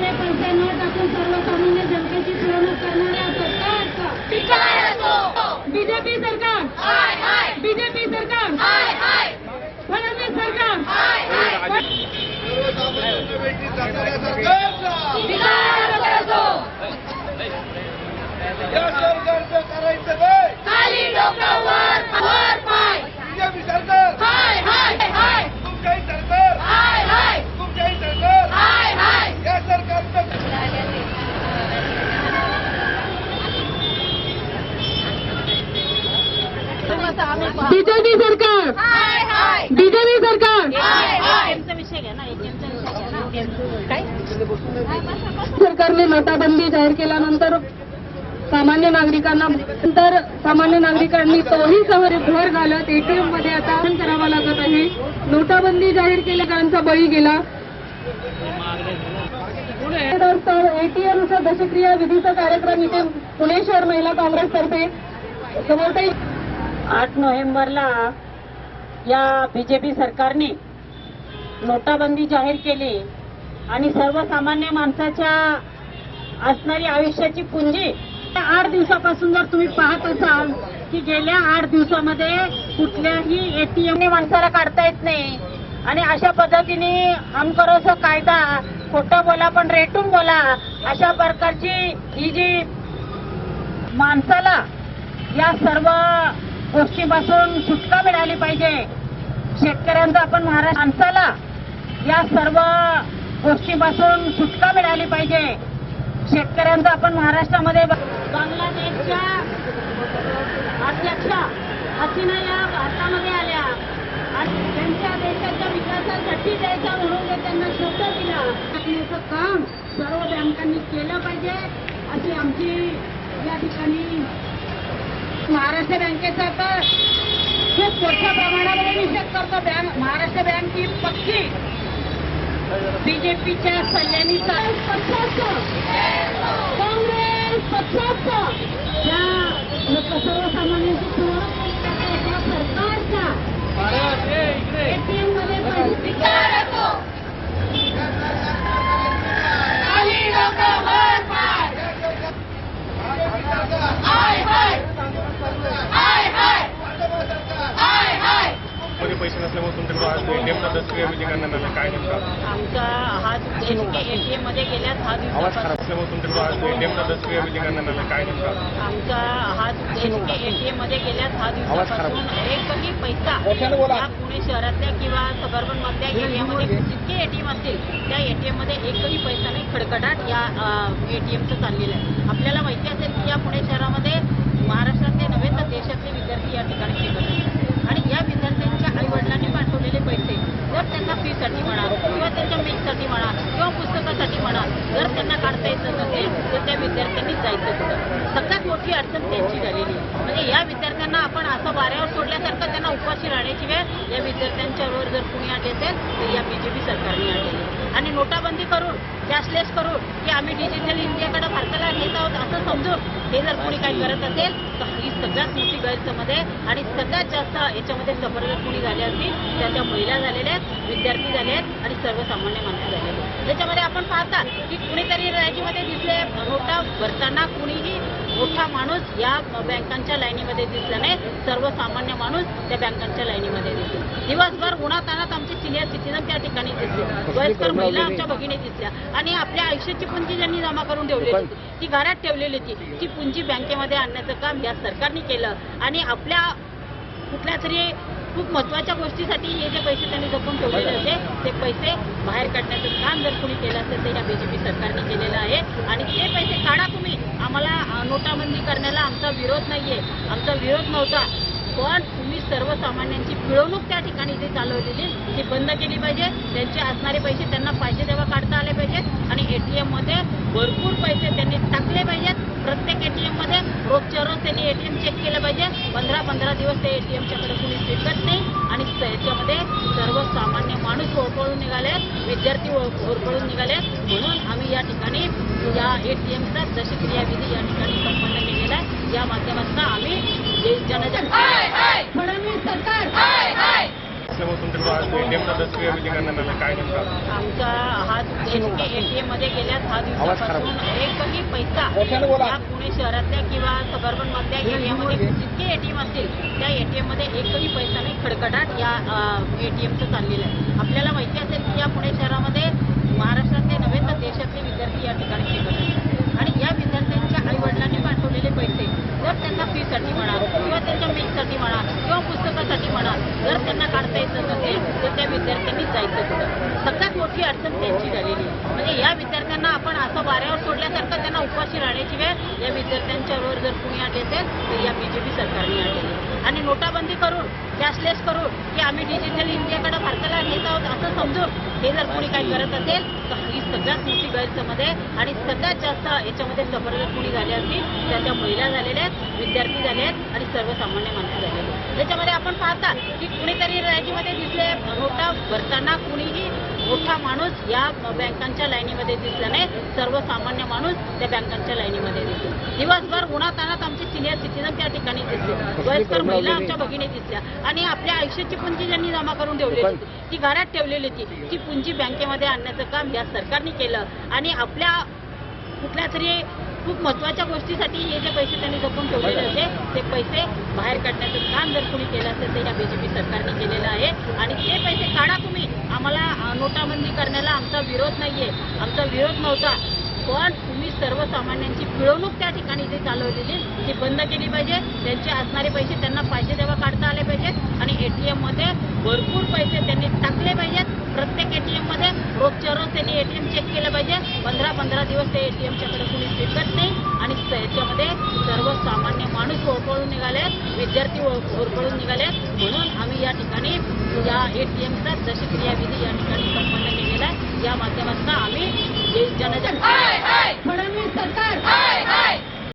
टाकून सर्वसामान्य जनतेची पिळवणूक करणाऱ्या सरकारचा बीजेपी सरकार. बीजेपी सरकार. फडणवीस सरकार. या सरकारचं करायचं बीजेपी सरकार. हाय हाय. बीजेपी सरकार. हाय हाय. सरकारने नोटाबंदी जाहीर केल्यानंतर सामान्य नागरिकांना नंतर सामान्य नागरिकांनी तोही सहर भर घालत एटीएममध्ये आता करावा लागत आहे. नोटाबंदी जाहीर केल्याचा बळी गेला. एटीएमचा दशक्रिया विधीचा कार्यक्रम इथे पुणे शहर महिला काँग्रेसतर्फे समोरताई आठ नोव्हेंबरला या बीजेपी सरकारने नोटाबंदी जाहीर केली आणि सर्वसामान्य माणसाच्या असणारी आयुष्याची पुंजी त्या आठ दिवसापासून जर तुम्ही पाहत असाल की गेल्या आठ दिवसामध्ये कुठल्याही एटीएमने माणसाला काढता येत नाही. आणि अशा पद्धतीने हम कायदा खोटं बोला पण रेटून बोला अशा प्रकारची ही जी माणसाला या सर्व गोष्टीपासून सुटका मिळाली पाहिजे. शेतकऱ्यांचा आपण महाराष्ट्र माणसाला या सर्व गोष्टीपासून सुटका मिळाली पाहिजे. शेतकऱ्यांचा आपण महाराष्ट्रामध्ये ब- बांगलादेशच्या अध्यक्षा हसीना या भारतामध्ये आल्या. आणि त्यांच्या देशाच्या विकासासाठी द्यायचा म्हणून त्यांना शब्द दिला. काम सर्व बँकांनी केलं पाहिजे अशी आमची या ठिकाणी महाराष्ट्र बँकेचा तर खूप मोठ्या प्रमाणामध्ये निषेध करतो बँक. महाराष्ट्र बँक ही पक्की. बीजेपीच्या सल्ल्यानी चालू पक्षाचं काँग्रेस पक्षाचं या सर्वसामान्यांची सुरुवात करण्याच्या सरकारच्या एटीएममध्ये पैसे खाली डोकं वर पाय हाय हाय हाय हाय हाय हायमध्ये पैसे नसल्यामुळे तुमच्याकडे आज एटीएमचा दसक्रिया विधी करण्यात आला काय नेमका आमचा हा एटीएममध्ये गेल्या दहा आवाज खराब दिवसापासून असल्यामुळे तुमच्याकडे आज एटीएमचा दसक्रिया विधी करण्यात आला काय नेमका? आमचा हा एटीएममध्ये गेल्या दहा आवाज खराब. दिवसापासून एकही पैसा या पुणे शहरातल्या किंवा सबर्बन मधल्या एरियामध्ये जितके एटीएम असतील त्या एटीएममध्ये एकही पैसा नाही खडखडाट या एटीएमचं चाललेलं आहे. आपल्याला माहिती असेल की या पुणे शहरामध्ये महाराष्ट्रातले नव्हे तर देशातले विद्यार्थी या ठिकाणी शिकत आणि या विद्यार्थ्यांच्या आई वडिलांनी पाठवलेले पैसे. जर त्यांना फीसाठी म्हणा किंवा त्यांच्या मेकसाठी म्हणा किंवा पुस्तकासाठी म्हणा जर त्यांना काढता येत नसेल तर त्या विद्यार्थ्यांनी जायचं कुठं सगळ्यात मोठी अडचण त्यांची झालेली म्हणजे या विद्यार्थ्यांना आपण असं वाऱ्यावर सोडल्यासारखं त्यांना उपाशी राहण्याची वेळ या विद्यार्थ्यांच्यावर जर कुणी आठ असेल तर या बीजेपी सरकारने आणलेली आणि नोटाबंदी करून कॅशलेस करून की आम्ही डिजिटल इंडियाकडे भारताला नेत आहोत असं समजून हे जर कोणी काही करत असेल तर ही सगळ्यात मोठी गैरसमज आहे. आणि सगळ्यात जास्त याच्यामध्ये सफर कोणी झाले असतील त्या महिला झालेल्या आहेत विद्यार्थी झाले आहेत आणि सर्वसामान्य माणसं झालेले आहेत. त्याच्यामध्ये आपण पाहता की कुणीतरी रॅलीमध्ये दिसले नोटा भरताना कुणीही मोठा माणूस या बँकांच्या लाईनीमध्ये दिसला नाही सर्वसामान्य माणूस त्या बँकांच्या लाईनीमध्ये दिसला दिवसभर उन्हात आणत आमचे सिनियर सिटीजन त्या ठिकाणी दिसले वयस्कर महिला आमच्या भगिनी दिसल्या. आणि आपल्या आयुष्याची पुंजी ज्यांनी जमा करून ठेवलेली होती ती घरात ठेवलेली होती. ती पुंजी बँकेमध्ये आणण्याचं काम या सरकारने केलं. आणि आपल्या कुठल्या तरी खूप महत्त्वाच्या गोष्टीसाठी हे जे पैसे त्यांनी जपून ठेवलेले होते ते पैसे बाहेर काढण्याचं काम जर कोणी केलं असेल तर या बीजेपी सरकारने केलेलं आहे. आणि ते पैसे काढा तुम्ही. आम्हाला नोटाबंदी करण्याला आमचा विरोध नाहीये. आमचा विरोध नव्हता. पण तुम्ही सर्वसामान्यांची पिळवणूक त्या ठिकाणी जे चालवलेली ती बंद केली पाहिजे. त्यांचे असणारे पैसे त्यांना पाहिजे तेव्हा काढता आले पाहिजेत. आणि ए टी एममध्ये भरपूर पैसे त्यांनी टाकले पाहिजेत प्रत्येक एटीएममध्ये रोजच्या रोज त्यांनी एटीएम चेक केलं पाहिजे. पंधरा पंधरा दिवस ते एटीएमच्याकडे कुणी फिरकत नाही. आणि त्याच्यामध्ये सर्वसामान्य माणूस होरपळून निघाले विद्यार्थी होर- होरपळून निघाले म्हणून आम्ही या ठिकाणी या एटीएमचा दशक्रिया क्रियाविधी या ठिकाणी संपन्न केलेला आहे. या माध्यमातून आम्ही जे सरकार! असल्यामुळे तुमच्याकडे आज एटीएमचा दसक्रिया विधी करण्यात आला. काय नेमका? आमचा हा एटीएममध्ये गेल्या दहा दिवसापासून एकही पैसा. या पुणे शहरातल्या किंवा सबर्बन मधल्या एरियामध्ये जितके एटीएम असतील त्या एटीएममध्ये एकही पैसा नाही. खडखडाट या एटीएमचं चाललेलं आहे. आपल्याला माहिती असेल की या पुणे शहरामध्ये महाराष्ट्रातले नव्हे तर देशातले विद्यार्थी या ठिकाणी शिकत आहेत. आणि या विद्यार्थ्यांच्या आई वडिलांनी पाठवलेले पैसे जर त्यांना फीसाठी म्हणा किंवा त्यांच्या मेससाठी म्हणा किंवा पुस्तकासाठी म्हणा जर त्यांना काढता येत नसेल तर त्या विद्यार्थ्यांनी जायचं कुठं? सगळ्यात मोठी अडचण त्यांची झालेली आहे. म्हणजे या विद्यार्थ्यांना आपण असं वाऱ्यावर सोडल्यासारखं त्यांना उपाशी राहण्याची वेळ या विद्यार्थ्यांच्यावर जर कुणी आले असेल तर या बीजेपी सरकारने आणलेली आणि नोटाबंदी करून कॅशलेस करून की आम्ही डिजिटल इंडियाकडे भारताला नेत आहोत असं समजून हे जर कोणी काही करत असेल तर ही सगळ्यात मोठी गैरसमज आहे. आणि सगळ्यात जास्त याच्यामध्ये सफर कुणी झाले असतील त्या त्या महिला झालेल्या आहेत विद्यार्थी झाले आहेत आणि सर्वसामान्य माणसं झालेली आहेत. त्याच्यामध्ये आपण पाहता की कुणीतरी रॅलीमध्ये दिसले भरताना कुणीही मोठा माणूस या बँकांच्या लाईनीमध्ये दिसला नाही. सर्वसामान्य माणूस त्या बँकांच्या लाईनीमध्ये दिसला दिवसभर उन्हातानात आमचे सिनियर सिटीजन त्या ठिकाणी दिसले वयस्कर महिला आमच्या भगिनी दिसल्या. आणि आपल्या आयुष्याची पुंजी ज्यांनी जमा करून ठेवलेली होती ती घरात ठेवलेली होती. ती पुंजी बँकेमध्ये आणण्याचं काम या सरकारने केलं. आणि आपल्या कुठल्या तरी खूप महत्त्वाच्या गोष्टीसाठी हे जे पैसे त्यांनी जपून ठेवलेले होते ते पैसे बाहेर काढण्याचं काम जर कोणी केलं असेल तर या बीजेपी सरकारने केलेलं आहे. आणि ते पैसे काढा तुम्ही. आम्हाला नोटाबंदी करण्याला आमचा विरोध नाहीये. आमचा विरोध नव्हता. पण तुम्ही सर्वसामान्यांची पिळवणूक त्या ठिकाणी जे चालवलेली ती बंद केली पाहिजे. त्यांचे असणारे पैसे त्यांना पाहिजे तेव्हा काढता आले पाहिजेत. आणि ए टी एममध्ये भरपूर पैसे त्यांनी टाकले पाहिजेत. प्रत्येक एटीएममध्ये रोजच्या रोज त्यांनी एटीएम चेक केलं पाहिजे. पंधरा पंधरा दिवस ते एटीएमच्याकडे कुणी फिरकत नाही. आणि त्याच्यामध्ये सर्वसामान्य माणूस होरपळून निघाले. विद्यार्थी होर- होरपळून निघाले. म्हणून आम्ही या ठिकाणी या एटीएमचा दशक्रिया क्रियाविधी या ठिकाणी संपन्न केलेला आहे. या माध्यमातून आम्ही जनजन फडणवीस सरकार!